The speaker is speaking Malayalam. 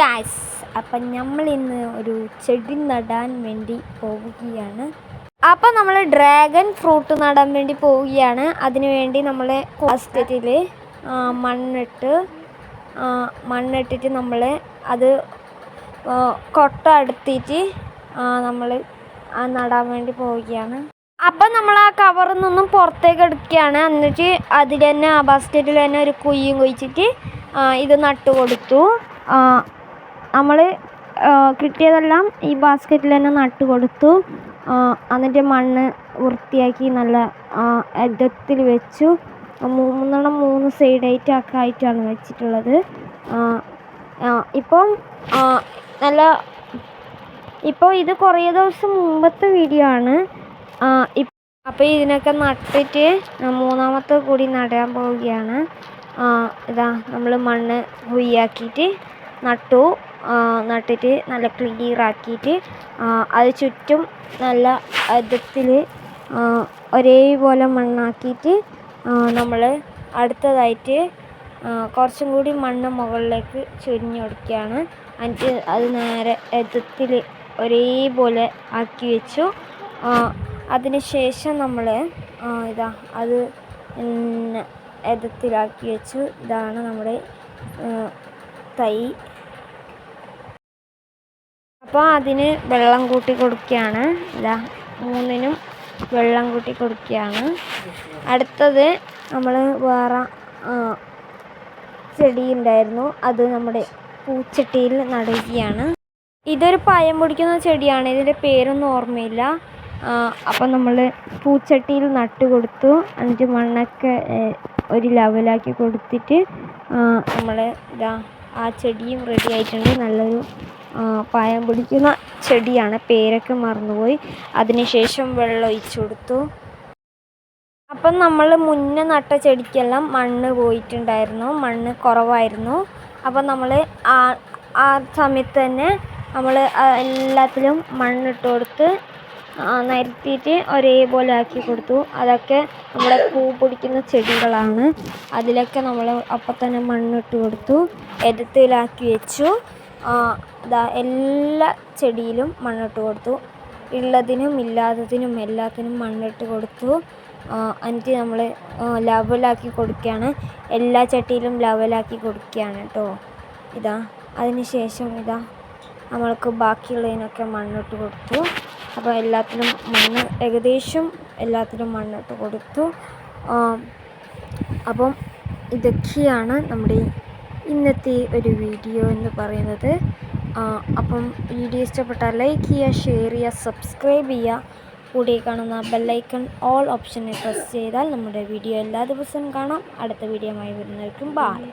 ഗായ്സ് അപ്പം നമ്മൾ ഇന്ന് ഒരു ചെടി നടാൻ വേണ്ടി പോവുകയാണ്. അപ്പം നമ്മൾ ഡ്രാഗൺ ഫ്രൂട്ട് നടാൻ വേണ്ടി പോവുകയാണ്. അതിനുവേണ്ടി നമ്മൾ ബാസ്ക്കറ്റിൽ മണ്ണിട്ട് മണ്ണിട്ടിട്ട് നമ്മൾ അത് കൊട്ട അടുത്തിട്ട് നമ്മൾ നടാൻ വേണ്ടി പോവുകയാണ്. അപ്പം നമ്മൾ ആ കവറിൽ നിന്നും പുറത്തേക്ക് എടുക്കുകയാണ്. എന്നിട്ട് അതിൽ തന്നെ ആ ബാസ്ക്കറ്റിൽ തന്നെ ഒരു കുയ്യും കുഴിച്ചിട്ട് ഇത് നട്ടു കൊടുത്തു നമ്മൾ കിട്ടിയതെല്ലാം ഈ ബാസ്ക്കറ്റിൽ തന്നെ നട്ട് കൊടുത്തു. എന്നിട്ട് മണ്ണ് വൃത്തിയാക്കി നല്ല അറ്റത്തിൽ വെച്ചു. മൂന്നെണ്ണം മൂന്ന് സൈഡായിട്ട് ഒക്കെ ആയിട്ടാണ് വെച്ചിട്ടുള്ളത്. ഇപ്പം നല്ല ഇപ്പോൾ ഇത് കുറേ ദിവസം മുമ്പത്തെ വീഡിയോ ആണ്. അപ്പോൾ ഇതിനൊക്കെ നട്ടിട്ട് മൂന്നാമത്തെ കൂടി നടാൻ പോവുകയാണ്. ഇതാ നമ്മൾ മണ്ണ് കുയ്യാക്കിയിട്ട് നട്ടു. നട്ടിട്ട് നല്ല ക്ലിയർ ആക്കിയിട്ട് അത് ചുറ്റും നല്ല അധത്തിൽ ഒരേപോലെ മണ്ണാക്കിയിട്ട് നമ്മൾ അടുത്തതായിട്ട് കുറച്ചും കൂടി മണ്ണ് മുകളിലേക്ക് ചൊരിഞ്ഞ് കൊടുക്കുകയാണ്. എന്നിട്ട് അത് നേരെ എതിർത്തിൽ ഒരേപോലെ ആക്കി വെച്ചു. അതിന് ശേഷം നമ്മൾ ഇതാ അത് എതിർത്തിലാക്കി വെച്ചു. ഇതാണ് നമ്മുടെ തൈ. അപ്പോൾ അതിന് വെള്ളം കൂട്ടി കൊടുക്കുകയാണ്. ഇതാ മൂന്നിനും വെള്ളം കൂട്ടി കൊടുക്കുകയാണ്. അടുത്തത് നമ്മൾ വേറെ ചെടി ഉണ്ടായിരുന്നു. അത് നമ്മുടെ പൂച്ചട്ടിയിൽ നടുകയാണ്. ഇതൊരു പയം പിടിക്കുന്ന ചെടിയാണ്. ഇതിന്റെ പേരൊന്നും ഓർമ്മയില്ല. അപ്പം നമ്മൾ പൂച്ചട്ടിയിൽ നട്ട് കൊടുത്തു. എന്നിട്ട് മണ്ണൊക്കെ ഒരു ലെവലാക്കി കൊടുത്തിട്ട് നമ്മൾ ഇതാ ആ ചെടിയും റെഡി ആയിട്ടുണ്ട്. നല്ലൊരു പയം പിടിക്കുന്ന ചെടിയാണ്. പേരൊക്കെ മറന്നുപോയി. അതിനുശേഷം വെള്ളം ഒഴിച്ചു കൊടുത്തു. അപ്പം നമ്മൾ മുന്നേ നട്ട ചെടിക്കെല്ലാം മണ്ണ് പോയിട്ടുണ്ടായിരുന്നു. മണ്ണ് കുറവായിരുന്നു. അപ്പം നമ്മൾ ആ ആ സമയത്ത് തന്നെ നമ്മൾ എല്ലാത്തിലും മണ്ണിട്ട് കൊടുത്ത് നിരത്തിയിട്ട് ഒരേപോലെ ആക്കി കൊടുത്തു. അതൊക്കെ നമ്മുടെ പൂ പിടിക്കുന്ന ചെടികളാണ്. അതിലൊക്കെ നമ്മൾ അപ്പം തന്നെ മണ്ണിട്ട് കൊടുത്തു. എതിർത്തിലാക്കി വെച്ചു. ദാ എല്ലാ ചെടിയിലും മണ്ണിട്ട് കൊടുത്തു. ഉള്ളതിനും ഇല്ലാത്തതിനും എല്ലാത്തിനും മണ്ണിട്ട് കൊടുത്തു. എന്നിട്ട് നമ്മൾ ലെവലാക്കി കൊടുക്കുകയാണ്. എല്ലാ ചട്ടിയിലും ലെവലാക്കി കൊടുക്കുകയാണ് കേട്ടോ ഇതാ അതിന് ശേഷം ഇതാ നമ്മൾക്ക് ബാക്കിയുള്ളതിനൊക്കെ മണ്ണിട്ട് കൊടുത്തു. അപ്പോൾ എല്ലാത്തിലും മണ്ണ് ഏകദേശം എല്ലാത്തിലും മണ്ണിട്ട് കൊടുത്തു. അപ്പം ഇതൊക്കെയാണ് നമ്മുടെ ഇന്നത്തെ ഒരു വീഡിയോ എന്ന് പറയുന്നത് അപ്പം വീഡിയോ ഇഷ്ടപ്പെട്ടാൽ ലൈക്ക് ചെയ്യുക ഷെയർ ചെയ്യുക സബ്സ്ക്രൈബ് ചെയ്യുക. കൂടി കാണുന്ന ബെല്ലൈക്കൺ ഓൾ ഓപ്ഷനെ പ്രസ് ചെയ്താൽ നമ്മുടെ വീഡിയോ എല്ലാ ദിവസവും കാണാം. അടുത്ത വീഡിയോയുമായി വരുന്നവർക്കും ബായ്